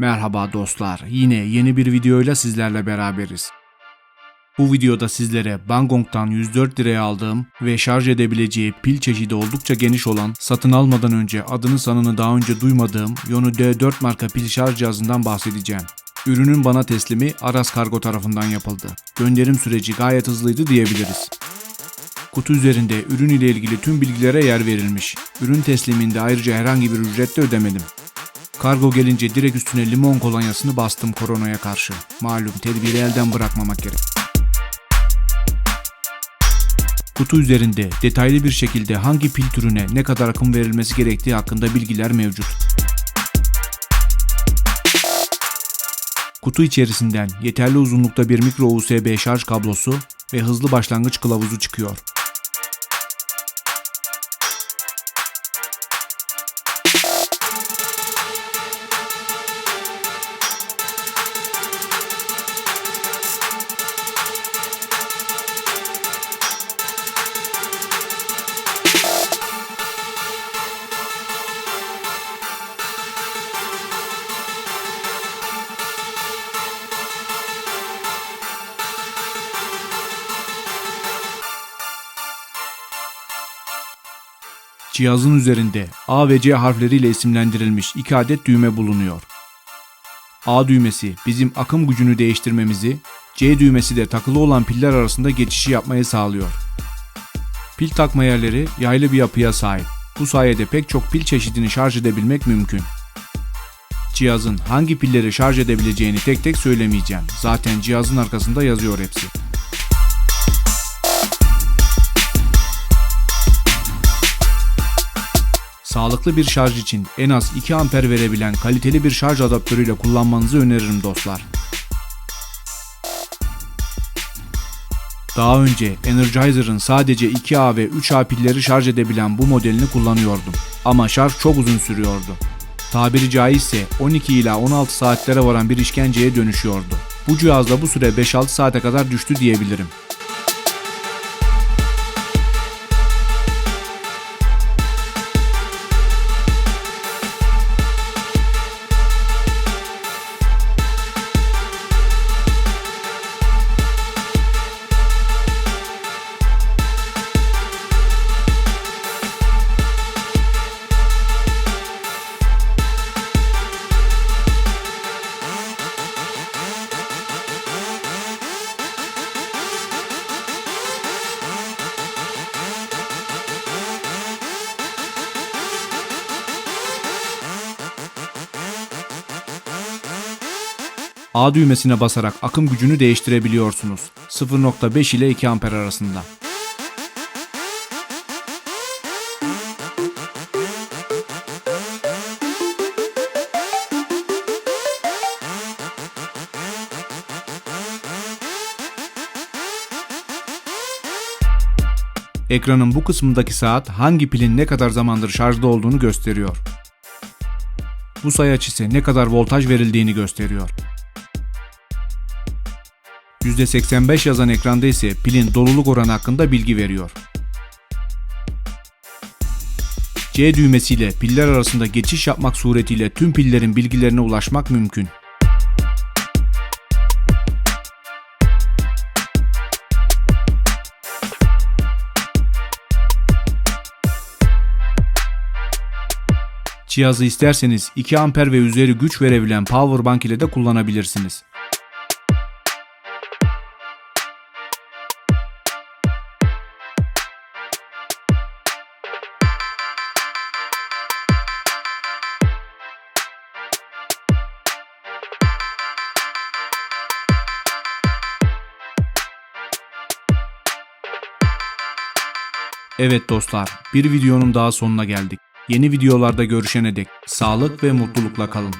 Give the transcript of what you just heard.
Merhaba dostlar, yine yeni bir videoyla sizlerle beraberiz. Bu videoda sizlere Bangkok'tan 104 liraya aldığım ve şarj edebileceği pil çeşidi oldukça geniş olan, satın almadan önce adını sanını daha önce duymadığım Yonu D4 marka pil şarj cihazından bahsedeceğim. Ürünün bana teslimi Aras Kargo tarafından yapıldı. Gönderim süreci gayet hızlıydı diyebiliriz. Kutu üzerinde ürün ile ilgili tüm bilgilere yer verilmiş. Ürün tesliminde ayrıca herhangi bir ücret de ödemedim. Kargo gelince direkt üstüne limon kolonyasını bastım koronaya karşı. Malum tedbiri elden bırakmamak gerek. Kutu üzerinde detaylı bir şekilde hangi pil türüne ne kadar akım verilmesi gerektiği hakkında bilgiler mevcut. Kutu içerisinden yeterli uzunlukta bir mikro USB şarj kablosu ve hızlı başlangıç kılavuzu çıkıyor. Cihazın üzerinde A ve C harfleriyle isimlendirilmiş iki adet düğme bulunuyor. A düğmesi bizim akım gücünü değiştirmemizi, C düğmesi de takılı olan piller arasında geçişi yapmayı sağlıyor. Pil takma yerleri yaylı bir yapıya sahip. Bu sayede pek çok pil çeşidini şarj edebilmek mümkün. Cihazın hangi pilleri şarj edebileceğini tek tek söylemeyeceğim. Zaten cihazın arkasında yazıyor hepsi. Sağlıklı bir şarj için en az 2 amper verebilen kaliteli bir şarj adaptörüyle kullanmanızı öneririm dostlar. Daha önce Energizer'ın sadece 2A ve 3A pilleri şarj edebilen bu modelini kullanıyordum. Ama şarj çok uzun sürüyordu. Tabiri caizse 12 ila 16 saatlere varan bir işkenceye dönüşüyordu. Bu cihazda bu süre 5-6 saate kadar düştü diyebilirim. A düğmesine basarak akım gücünü değiştirebiliyorsunuz. 0.5 ile 2 amper arasında. Ekranın bu kısmındaki saat hangi pilin ne kadar zamandır şarjda olduğunu gösteriyor. Bu sayaç ise ne kadar voltaj verildiğini gösteriyor. %85 yazan ekranda ise pilin doluluk oranı hakkında bilgi veriyor. C düğmesiyle piller arasında geçiş yapmak suretiyle tüm pillerin bilgilerine ulaşmak mümkün. Cihazı isterseniz 2 amper ve üzeri güç verebilen powerbank ile de kullanabilirsiniz. Evet dostlar, bir videonun daha sonuna geldik. Yeni videolarda görüşene dek sağlık ve mutlulukla kalın.